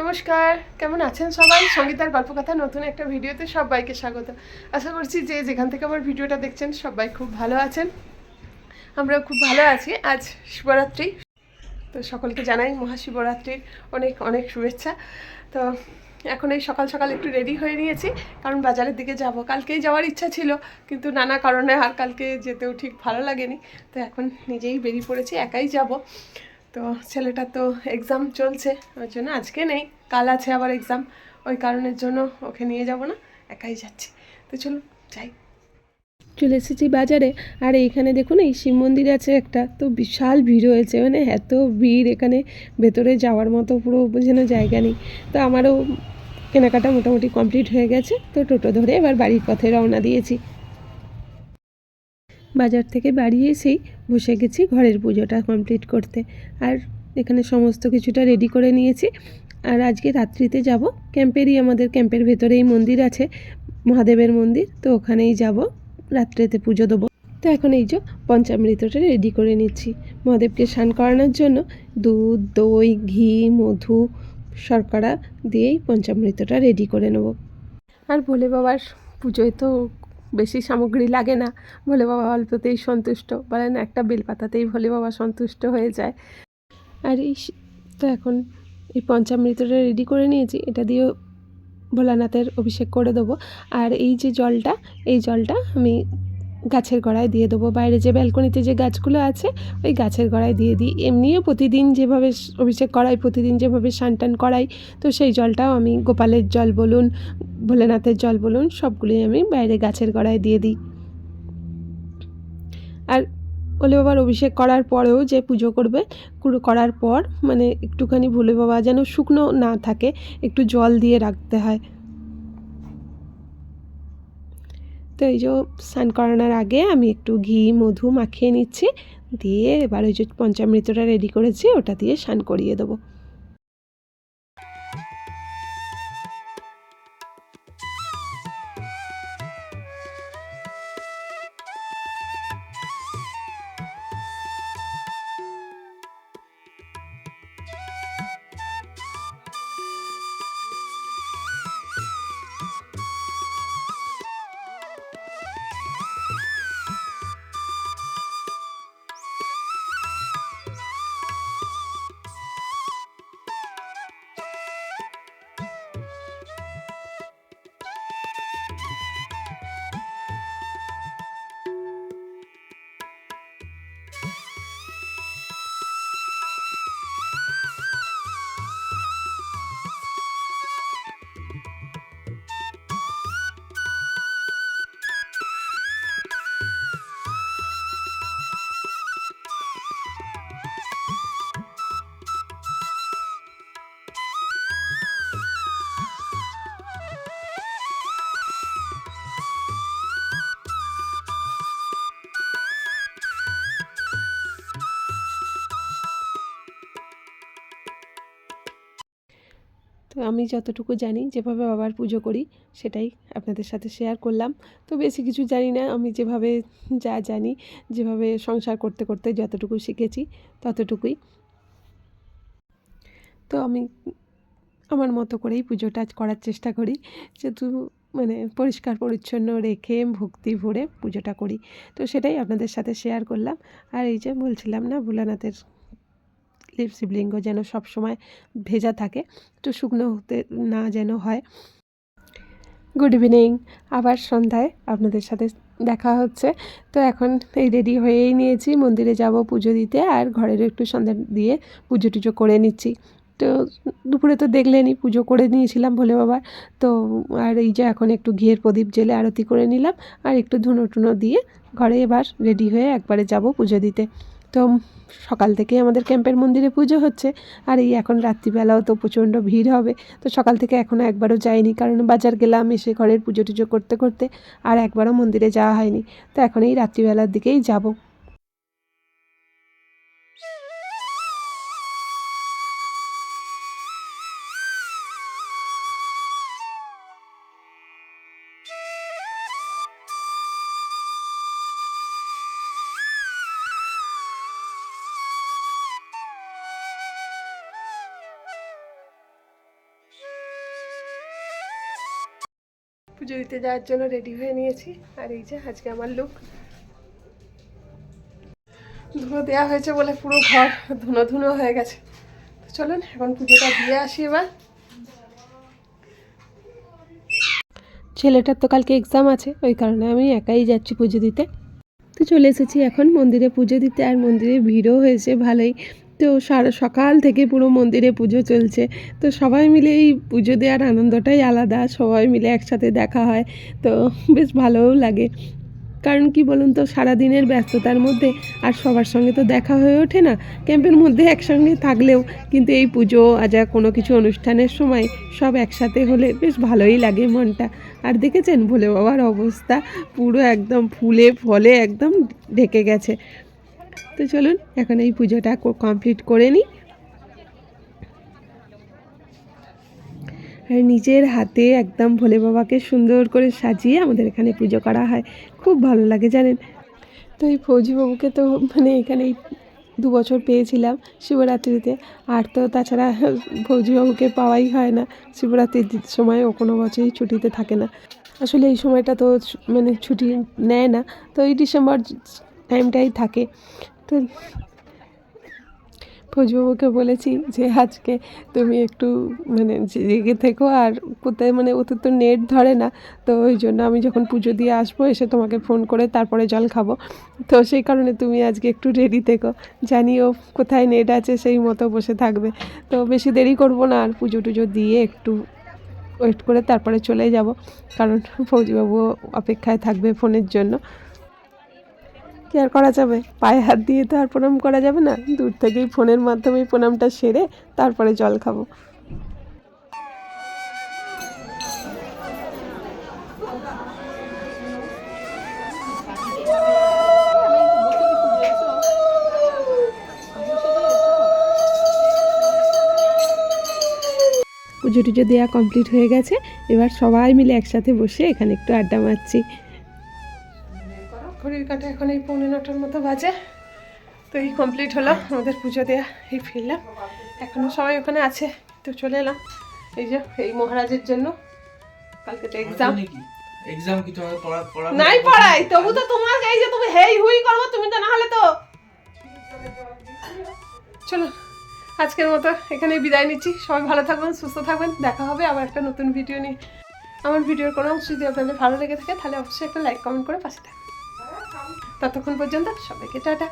নমস্কার, কেমন আছেন সবাই? সঙ্গীতার গল্পকথা নতুন একটা ভিডিওতে সবাইকে স্বাগত। আশা করছি যে যেখান থেকে আমার ভিডিওটা দেখছেন সবাই খুব ভালো আছেন। আমরাও খুব ভালো আছি। আজ শিবরাত্রি, তো সকলকে জানাই মহাশিবরাত্রির অনেক অনেক শুভেচ্ছা। তো এখন এই সকাল সকাল একটু রেডি হয়ে নিয়েছি, কারণ বাজারের দিকে যাব। কালকেই যাওয়ার ইচ্ছা ছিল, কিন্তু নানা কারণে আর কালকে যেতেও ঠিক ভালো লাগেনি। তো এখন নিজেই বেরিয়ে পড়েছি, একাই যাব। তো ছেলেটা তো এক্সাম চলছে ওই জন্য আজকে নেই, কাল আছে আবার এক্সাম ওই কারণের জন্য ওকে নিয়ে যাব না, একাই যাচ্ছি। তো চলুন, যাই। চলে এসেছি বাজারে, আর এইখানে দেখুন, এই শিব মন্দির আছে একটা, তো বিশাল ভিড় হয়েছে মানে এত ভিড় এখানে, ভেতরে যাওয়ার মতো পুরো যেন জায়গা নেই। তো আমারও কেনাকাটা মোটামুটি কমপ্লিট হয়ে গেছে, তো টোটো ধরে এবার বাড়ির পথে রওনা দিয়েছি। বাজার থেকে বাড়ি এসেই বসে গেছি ঘরের পুজোটা কমপ্লিট করতে। আর এখানে সমস্ত কিছুটা রেডি করে নিয়েছি। আর আজকে রাত্রিতে যাব। ক্যাম্পেরই আমাদের ক্যাম্পের ভেতরেই মন্দির আছে, মহাদেবের মন্দির। তো ওখানেই যাব, রাত্রেতে পুজো দেবো। তো এখন এই যে পঞ্চামৃতটা রেডি করে নিচ্ছি। মহাদেবকে স্নান করানোর জন্য দুধ, দই, ঘি, মধু, শর্করা দিয়েই পঞ্চামৃতটা রেডি করে নেব। আর ভোলে বাবার পুজোয় তো বেশি সামগ্রী লাগে না। ভোলে বাবা অল্পতেই সন্তুষ্ট। বলেন একটা বেলপাতাতেই ভোলে বাবা সন্তুষ্ট হয়ে যায়। আর এই তো এখন এই পঞ্চামৃতটা রেডি করে নিয়েছি। এটা দিয়েও ভোলানাথের অভিষেক করে দেবো। আর এই যে জলটা, এই জলটা আমি গাছের গোড়ায় দিয়ে দেবো। বাইরে যে ব্যালকনিতে যে গাছগুলো আছে, ওই গাছের গোড়ায় দিয়ে দিই। এমনিও প্রতিদিন যেভাবে অভিষেক করাই, প্রতিদিন যেভাবে টান করাই, তো সেই জলটাও আমি গোপালের জল বলুন, ভোলেনাথের জল বলুন, সবগুলোই আমি বাইরে গাছের গোড়ায় দিয়ে দিই। আর ভোলে বাবার অভিষেক করার পরেও যে পুজো করবে করার পর মানে একটুখানি ভোলে বাবা যেন শুকনো না থাকে, একটু জল দিয়ে রাখতে হয়। তো এই যে স্নান করানোর আগে আমি একটু ঘি, মধু মাখিয়ে নিচ্ছি, দিয়ে এবার ওই যে পঞ্চামৃতটা রেডি করেছি, ওটা দিয়ে স্নান করিয়ে দেবো। あ! তো আমি যতটুকু জানি, যেভাবে বাবার পুজো করি, সেটাই আপনাদের সাথে শেয়ার করলাম। তো বেশি কিছু জানি না, আমি যেভাবে যা জানি, যেভাবে সংসার করতে করতে যতটুকু শিখেছি, ততটুকুই। তো আমি আমার মতো করেই পুজোটা করার চেষ্টা করি, যেহেতু মানে পরিষ্কার পরিচ্ছন্ন রেখে ভক্তি ভরে পুজোটা করি। তো সেটাই আপনাদের সাথে শেয়ার করলাম। আর এই যে বলছিলাম না, ভোলানাথের লিপ শিবলিঙ্গ যেন সব সময় ভেজা থাকে, একটু শুকনো হতে না যেন হয়। গুড ইভিনিং আবার সন্ধ্যায় আপনাদের সাথে দেখা হচ্ছে। তো এখন এই রেডি হয়েই নিয়েছি। মন্দিরে যাব পুজো দিতে আর ঘরেরও একটু সন্ধ্যা দিয়ে পুজো টুজো করে নিচ্ছি। তো দুপুরে তো দেখলেনই, পুজো করে নিয়েছিলাম ভোলে বাবার। তো আর এই যে এখন একটু ঘিয়ের প্রদীপ জেলে আরতি করে নিলাম আর একটু ধুনো টুনো দিয়ে ঘরে এবার রেডি হয়ে একবারে যাব পুজো দিতে। তো সকাল থেকে আমাদের ক্যাম্পের মন্দিরে পুজো হচ্ছে, আর এই এখন রাত্রিবেলাও তো প্রচণ্ড ভিড় হবে। তো সকাল থেকে এখনও একবারও যাইনি, কারণ বাজার গেলাম এসে ঘরের পুজো টুজো করতে করতে আর একবারও মন্দিরে যাওয়া হয়নি। তো এখন এই রাত্রিবেলার দিকেই যাব। পুজো দিতে যাওয়ার জন্য রেডি হয়ে নিয়েছি। আর এই যে আজকে আমার লুক ধুনো দেওয়া হয়েছে বলে পুরো ঘর ধুনো ধুনো হয়ে গেছে। তো চলুন, এখন পুজোটা দিয়ে আসি এবার। ছেলেটার তো কালকে এক্সাম আছে, ওই কারণে আমি একাই যাচ্ছি পুজো দিতে। তো চলে এসেছি এখন মন্দিরে পুজো দিতে, আর মন্দিরে ভিড়ও হয়েছে ভালোই। তো সারা সকাল থেকে পুরো মন্দিরে পুজো চলছে। তো সবাই মিলে এই পুজো দেওয়ার আনন্দটাই আলাদা। সবাই মিলে একসাথে দেখা হয়। তো বেশ ভালোও লাগে। কারণ কি বলুন তো, সারাদিনের ব্যস্ততার মধ্যে আর সবার সঙ্গে তো দেখা হয়ে ওঠে না। ক্যাম্পের মধ্যে একসঙ্গে থাকলেও কিন্তু এই পুজো, আজা কোনো কিছু অনুষ্ঠানের সময় সব একসাথে হলে বেশ ভালোই লাগে মনটা। আর দেখেছেন ভোলে বাবার অবস্থা? পুরো একদম ফুলে ফলে একদম ঢেকে গেছে। তো চলুন, এখন এই পুজোটা কমপ্লিট করে নিই। আর নিজের হাতে একদম ভোলে বাবাকে সুন্দর করে সাজিয়ে আমাদের এখানে পুজো করা হয়। খুব ভালো লাগে, জানেন? তো এই ফৌজিবাবুকে তো মানে এখানেই দু বছর পেয়েছিলাম শিবরাত্রিতে। আর তো তাছাড়া ফৌজিবাবুকে পাওয়াই হয় না। শিবরাত্রির সময় ও কোনো বছরই ছুটিতে থাকে না। আসলে এই সময়টা তো মানে ছুটি নেয় না। তো এই ডিসেম্বর টাইমটাই থাকে। তো ফৌজবাবুকে বলেছি যে, আজকে তুমি একটু মানে জেগে থেকো আর কোথায় মানে ওতে তো নেট ধরে না। তো ওই জন্য আমি যখন পুজো দিয়ে আসব, এসে তোমাকে ফোন করে তারপরে জল খাব। তো সেই কারণে তুমি আজকে একটু রেডি থেকো। জানিও কোথায় নেট আছে, সেই মতো বসে থাকবে। তো বেশি দেরি করব না, আর পুজো টুজো দিয়ে একটু ওয়েট করে তারপরে চলে যাব। কারণ ফৌজিবাবু অপেক্ষায় থাকবে ফোনের জন্য। কি আর করা যাবে? পায়ে হাত দিয়ে তো আর প্রণাম করা যাবে না? দূর থেকেই ফোনের মাধ্যমে প্রণামটা সেরে তারপরে জল খাব। পুজো টুজো দেওয়া কমপ্লিট হয়ে গেছে। এবার সবাই মিলে একসাথে বসে এখানে একটু আড্ডা মারছি। ঘড়ির কাটা এখন এই পৌনে নটার মতো বাজে। তো এই কমপ্লিট হলো আমাদের পুজো দেওয়া এই ফিরলাম। এখনও সবাই ওখানে আছে। তো চলে এলাম। এই যে এই মহারাজের জন্য কালকে তো এক্সাম এক্সাম কি? তোমাকে পড়া পড়া নাই পড়াই। তবু তো তোমার এই যে তুমি হেই হুই করব তুমি তো না হলে তো চলো আজকের মতো এখানে বিদায় নিচ্ছি। সবাই ভালো থাকবেন সুস্থ থাকবেন। দেখা হবে আবার একটা নতুন ভিডিও নিয়ে। আমার ভিডিওর কোনো অংশ যদি আপনাদের ভালো লেগে থাকে তাহলে অবশ্যই একটা লাইক কমেন্ট করে পাশে থাকবেন। ততক্ষণ পর্যন্ত সবাইকে টাটা।